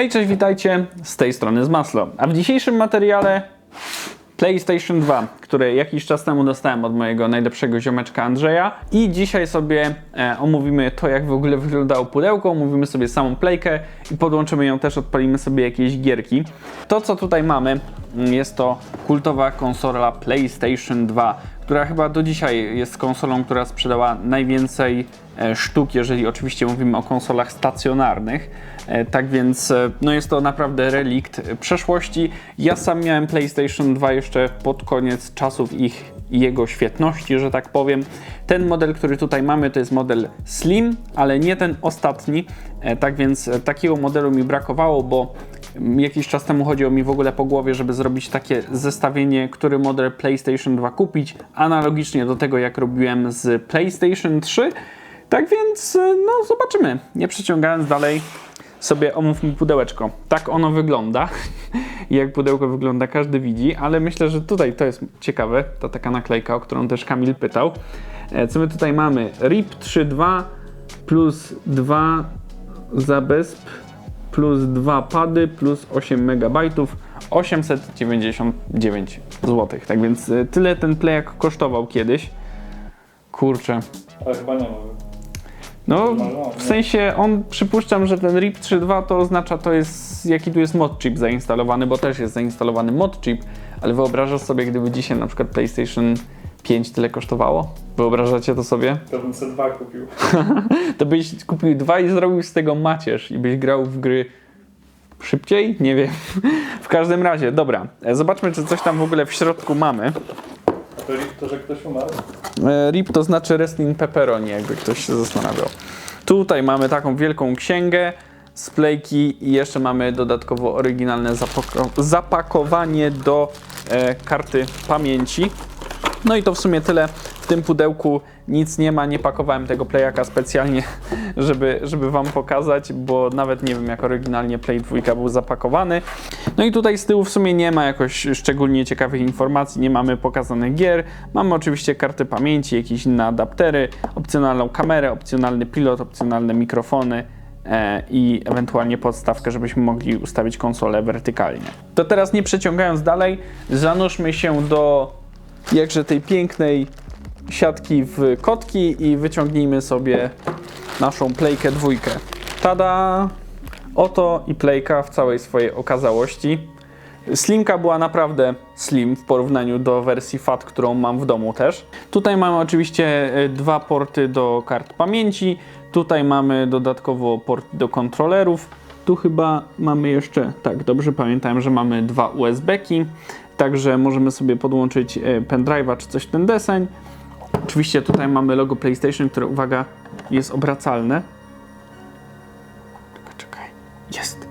Hej, cześć, witajcie, z tej strony z Maslo. A w dzisiejszym materiale PlayStation 2, które jakiś czas temu dostałem od mojego najlepszego ziomeczka Andrzeja i dzisiaj sobie e, omówimy to, jak w ogóle wyglądało pudełko, omówimy sobie samą playkę i podłączymy ją też, odpalimy sobie jakieś gierki. To, co tutaj mamy, mm, jest to kultowa konsola PlayStation 2, która chyba do dzisiaj jest konsolą, która sprzedała najwięcej sztuk, jeżeli oczywiście mówimy o konsolach stacjonarnych. E, Tak więc e, no jest to naprawdę relikt e, przeszłości. Ja sam miałem PlayStation 2 jeszcze pod koniec czasów ich jego świetności, że tak powiem. Ten model, który tutaj mamy, to jest model Slim, ale nie ten ostatni. E, Tak więc e, takiego modelu mi brakowało, bo jakiś czas temu chodziło mi w ogóle po głowie, żeby zrobić takie zestawienie, który model PlayStation 2 kupić, analogicznie do tego, jak robiłem z PlayStation 3. Tak więc, e, no zobaczymy. Nie przeciągając dalej, sobie omówmy pudełeczko. Tak ono wygląda. Jak pudełko wygląda, każdy widzi, ale myślę, że tutaj to jest ciekawe, ta taka naklejka, o którą też Kamil pytał. E, Co my tutaj mamy? RIP 3.2 plus 2 zabezp plus 2 pady plus 8 MB 899 zł. Tak więc e, tyle ten playak kosztował kiedyś. Kurczę, Ale chyba nie ma. No, w sensie on przypuszczam, że ten RIP 3.2 to oznacza to jest jaki tu jest mod chip zainstalowany, bo też jest zainstalowany mod chip, ale wyobrażasz sobie, gdyby dzisiaj na przykład PlayStation 5 tyle kosztowało? Wyobrażacie to sobie? To bym sobie dwa kupił. To byś kupił dwa i zrobił z tego macierz i byś grał w gry szybciej? Nie wiem. W każdym razie, dobra. e, Zobaczmy, czy coś tam w ogóle w środku mamy. To, to że ktoś umarł? E, RIP to znaczy Wrestling Pepperoni, jakby ktoś się zastanawiał. Tutaj mamy taką wielką księgę z playki i jeszcze mamy dodatkowo oryginalne zapako- zapakowanie do e, karty pamięci. No i to w sumie tyle. W tym pudełku nic nie ma, nie pakowałem tego playaka specjalnie, żeby, żeby Wam pokazać, bo nawet nie wiem jak oryginalnie Play 2 był zapakowany. No i tutaj z tyłu w sumie nie ma jakoś szczególnie ciekawych informacji, nie mamy pokazanych gier. Mamy oczywiście kartę pamięci, jakieś inne adaptery, opcjonalną kamerę, opcjonalny pilot, opcjonalne mikrofony e, i ewentualnie podstawkę, żebyśmy mogli ustawić konsolę wertykalnie. To teraz nie przeciągając dalej, zanurzmy się do jakże tej pięknej siatki w kotki i wyciągnijmy sobie naszą playkę dwójkę. Tada! Oto i playka w całej swojej okazałości. Slimka była naprawdę slim w porównaniu do wersji FAT, którą mam w domu też. Tutaj mamy oczywiście e, dwa porty do kart pamięci. Tutaj mamy dodatkowo port do kontrolerów. Tu chyba mamy jeszcze, tak, dobrze pamiętałem, że mamy dwa USB-ki. Także możemy sobie podłączyć e, pendrive'a czy coś w ten deseń. Oczywiście tutaj mamy logo PlayStation, które uwaga, jest obracalne. Czekaj, czekaj. Jest.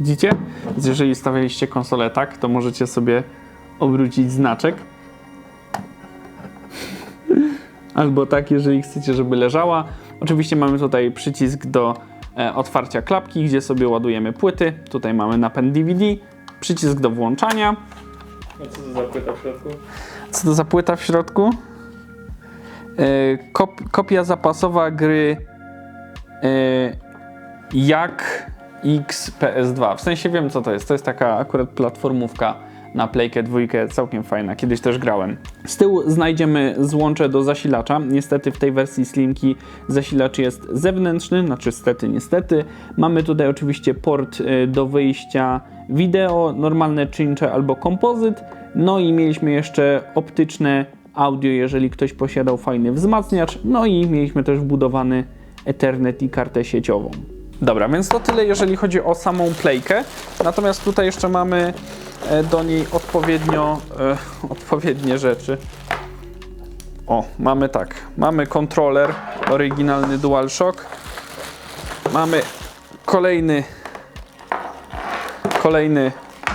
Widzicie? Więc jeżeli stawialiście konsolę tak, to możecie sobie obrócić znaczek. Albo tak, jeżeli chcecie, żeby leżała. Oczywiście mamy tutaj przycisk do e, otwarcia klapki, gdzie sobie ładujemy płyty. Tutaj mamy napęd DVD, przycisk do włączania. A co to za płyta w środku? Co to za płyta w środku? E, kop, kopia zapasowa gry e, jak X PS2. W sensie wiem co to jest. To jest taka akurat platformówka na Playkę dwójkę, całkiem fajna. Kiedyś też grałem. Z tyłu znajdziemy złącze do zasilacza. Niestety w tej wersji Slimki zasilacz jest zewnętrzny, znaczy stety, niestety. Mamy tutaj oczywiście port e, do wyjścia wideo, normalne czyncze albo kompozyt. No i mieliśmy jeszcze optyczne audio, jeżeli ktoś posiadał fajny wzmacniacz. No i mieliśmy też wbudowany Ethernet i kartę sieciową. Dobra, więc to tyle, jeżeli chodzi o samą playkę. Natomiast tutaj jeszcze mamy e, do niej odpowiednio e, odpowiednie rzeczy. O, mamy tak. Mamy kontroler, oryginalny DualShock. Mamy kolejny kolejny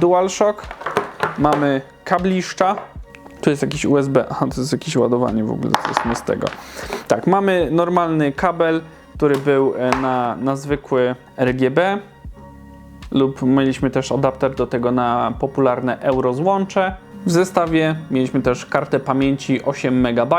DualShock. Mamy kabliszcza. Tu jest jakiś USB. Aha, to jest jakieś ładowanie w ogóle, to jest z tego. Tak, mamy normalny kabel, który był e, na, na zwykły RGB lub mieliśmy też adapter do tego na popularne euro złącze. W zestawie mieliśmy też kartę pamięci 8 MB.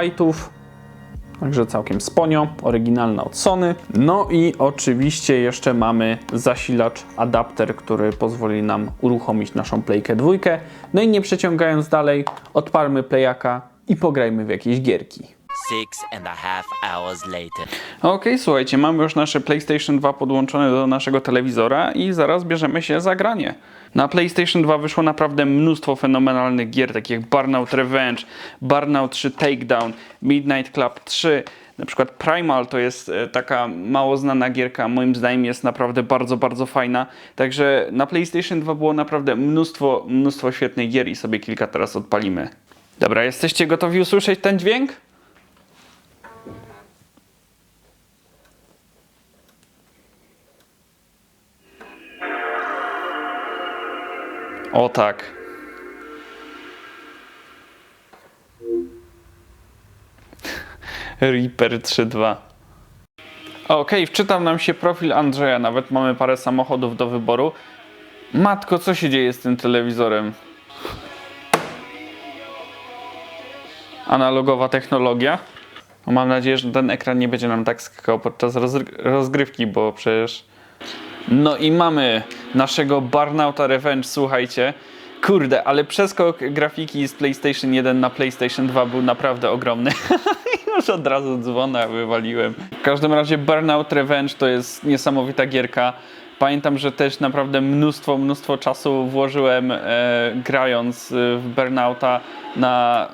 Także całkiem sponio, oryginalna od Sony. No i oczywiście jeszcze mamy zasilacz, adapter, który pozwoli nam uruchomić naszą Playkę dwójkę. No i nie przeciągając dalej, odpalmy Playaka i pograjmy w jakieś gierki. Six and a half hours later. Okej, słuchajcie, mamy już nasze PlayStation 2 podłączone do naszego telewizora i zaraz bierzemy się za granie. Na PlayStation 2 wyszło naprawdę mnóstwo fenomenalnych gier, takich jak Burnout Revenge, Burnout 3 Takedown, Midnight Club 3, na przykład Primal to jest e, taka mało znana gierka, moim zdaniem jest naprawdę bardzo, bardzo fajna. Także na PlayStation 2 było naprawdę mnóstwo, mnóstwo świetnych gier i sobie kilka teraz odpalimy. Dobra, jesteście gotowi usłyszeć ten dźwięk? O tak. Reaper 3.2. Okej, wczytał nam się profil Andrzeja, nawet mamy parę samochodów do wyboru. Matko, co się dzieje z tym telewizorem? Analogowa technologia. No, mam nadzieję, że ten ekran nie będzie nam tak skakał podczas rozgry- rozgrywki, bo przecież no i mamy naszego Burnouta Revenge, słuchajcie. Kurde, ale przeskok grafiki z PlayStation 1 na PlayStation 2 był naprawdę ogromny. Już od razu dzwona wywaliłem. W każdym razie Burnout Revenge to jest niesamowita gierka. Pamiętam, że też naprawdę mnóstwo, mnóstwo czasu włożyłem e, grając e, w Burnouta na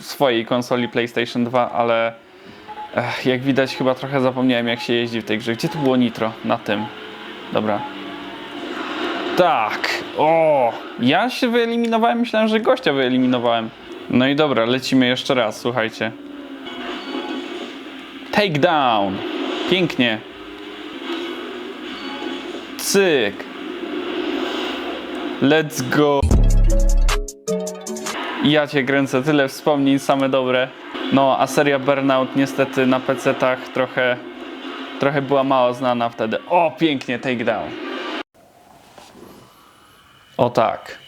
swojej konsoli PlayStation 2, ale Ech, jak widać chyba trochę zapomniałem jak się jeździ w tej grze. Gdzie tu było nitro? Na tym. Dobra. Tak. O! Ja się wyeliminowałem, myślałem, że gościa wyeliminowałem. No i dobra, lecimy jeszcze raz, słuchajcie. Takedown. Pięknie. Cyk. Let's go. Ja cię kręcę, tyle wspomnień, same dobre. No, a seria Burnout niestety na PC-tach trochę, trochę była mało znana wtedy. O, pięknie, takedown. O tak.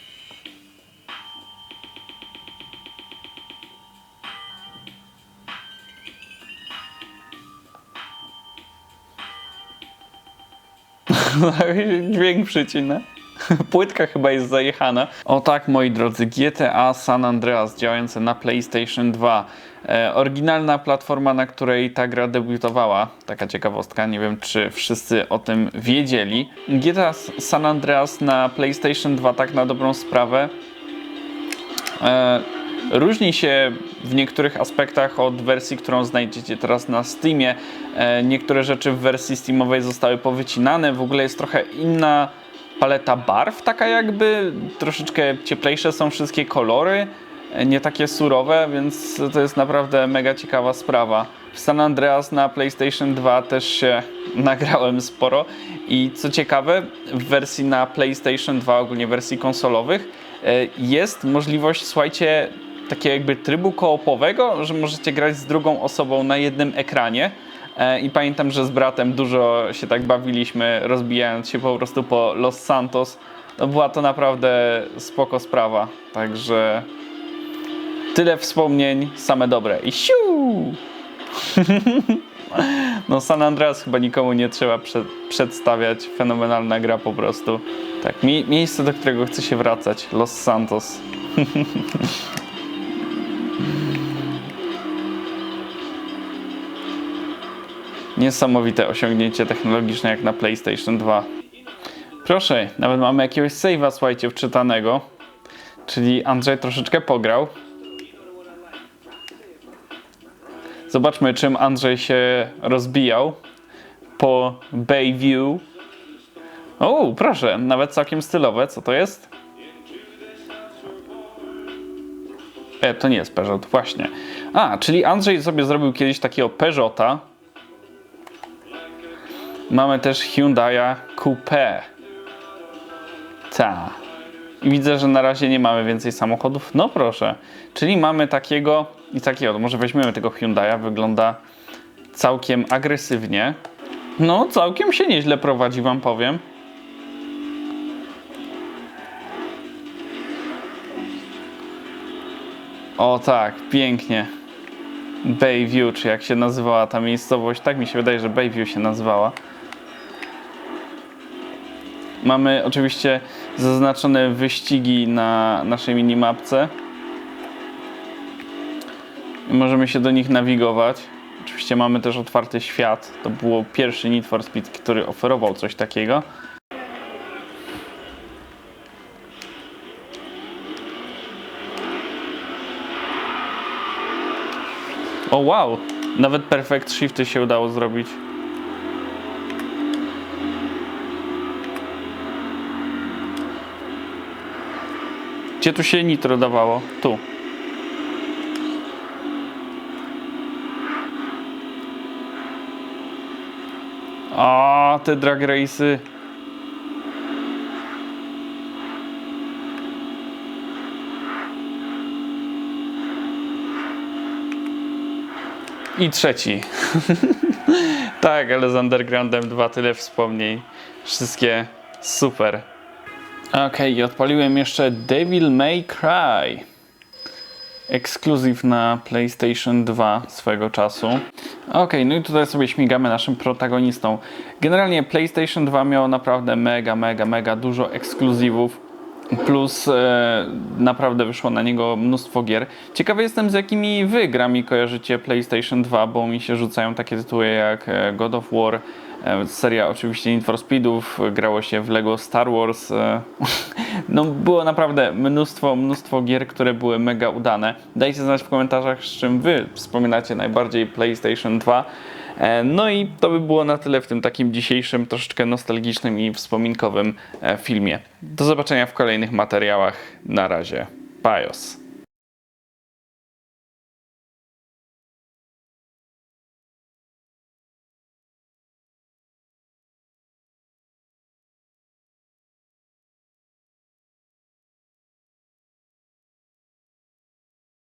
Dźwięk przycina. Płytka chyba jest zajechana. O tak, moi drodzy, GTA San Andreas działające na PlayStation 2. E, oryginalna platforma, na której ta gra debiutowała. Taka ciekawostka, nie wiem czy wszyscy o tym wiedzieli. GTA San Andreas na PlayStation 2 tak na dobrą sprawę e, różni się w niektórych aspektach od wersji, którą znajdziecie teraz na Steamie. E, niektóre rzeczy w wersji Steamowej zostały powycinane, w ogóle jest trochę inna paleta barw, taka jakby troszeczkę cieplejsze są wszystkie kolory, nie takie surowe, więc to jest naprawdę mega ciekawa sprawa. W San Andreas na PlayStation 2 też się nagrałem sporo i co ciekawe, w wersji na PlayStation 2, ogólnie wersji konsolowych, e, jest możliwość, słuchajcie, takiego jakby trybu koopowego, że możecie grać z drugą osobą na jednym ekranie. E, I pamiętam, że z bratem dużo się tak bawiliśmy, rozbijając się po prostu po Los Santos. No była to naprawdę spoko sprawa. Także tyle wspomnień, same dobre. I siu! No San Andreas chyba nikomu nie trzeba prze przedstawiać. Fenomenalna gra po prostu. Tak, mi miejsce, do którego chcę się wracać. Los Santos. Niesamowite osiągnięcie technologiczne jak na PlayStation 2. Proszę, nawet mamy jakiegoś save'a, słuchajcie, wczytanego. Czyli Andrzej troszeczkę pograł. Zobaczmy, czym Andrzej się rozbijał po Bayview. O, proszę, nawet całkiem stylowe. Co to jest? E, to nie jest Peugeot, właśnie. A, czyli Andrzej sobie zrobił kiedyś takiego Peugeota. Mamy też Hyundai'a Coupe. Ta. Widzę, że na razie nie mamy więcej samochodów. No proszę. Czyli mamy takiego i takiego. Może weźmiemy tego Hyundai'a. Wygląda całkiem agresywnie. No, całkiem się nieźle prowadzi, wam powiem. O tak, pięknie. Bayview, czy jak się nazywała ta miejscowość. Tak mi się wydaje, że Bayview się nazywała. Mamy oczywiście zaznaczone wyścigi na naszej minimapce. I możemy się do nich nawigować. Oczywiście mamy też otwarty świat. To było pierwszy Need for Speed, który oferował coś takiego. O wow! Nawet Perfect Shifty się udało zrobić. Gdzie tu się nitro dawało? Tu. A te drag race'y. I trzeci. tak, ale z Undergroundem 2 tyle wspomnień. Wszystkie super. Okej, i odpaliłem jeszcze Devil May Cry. Ekskluzyw na PlayStation 2 swego czasu. Okej, no i tutaj sobie śmigamy naszym protagonistą. Generalnie PlayStation 2 miało naprawdę mega, mega, mega dużo ekskluzywów. Plus e, naprawdę wyszło na niego mnóstwo gier. Ciekawy jestem z jakimi wy grami kojarzycie PlayStation 2, bo mi się rzucają takie tytuły jak e, God of War, seria oczywiście Need for Speedów, grało się w Lego Star Wars. E, no było naprawdę mnóstwo, mnóstwo gier, które były mega udane. Dajcie znać w komentarzach, z czym wy wspominacie najbardziej PlayStation 2. E, No i to by było na tyle w tym takim dzisiejszym, troszeczkę nostalgicznym i wspominkowym e, filmie. Do zobaczenia w kolejnych materiałach. Na razie. Pajos.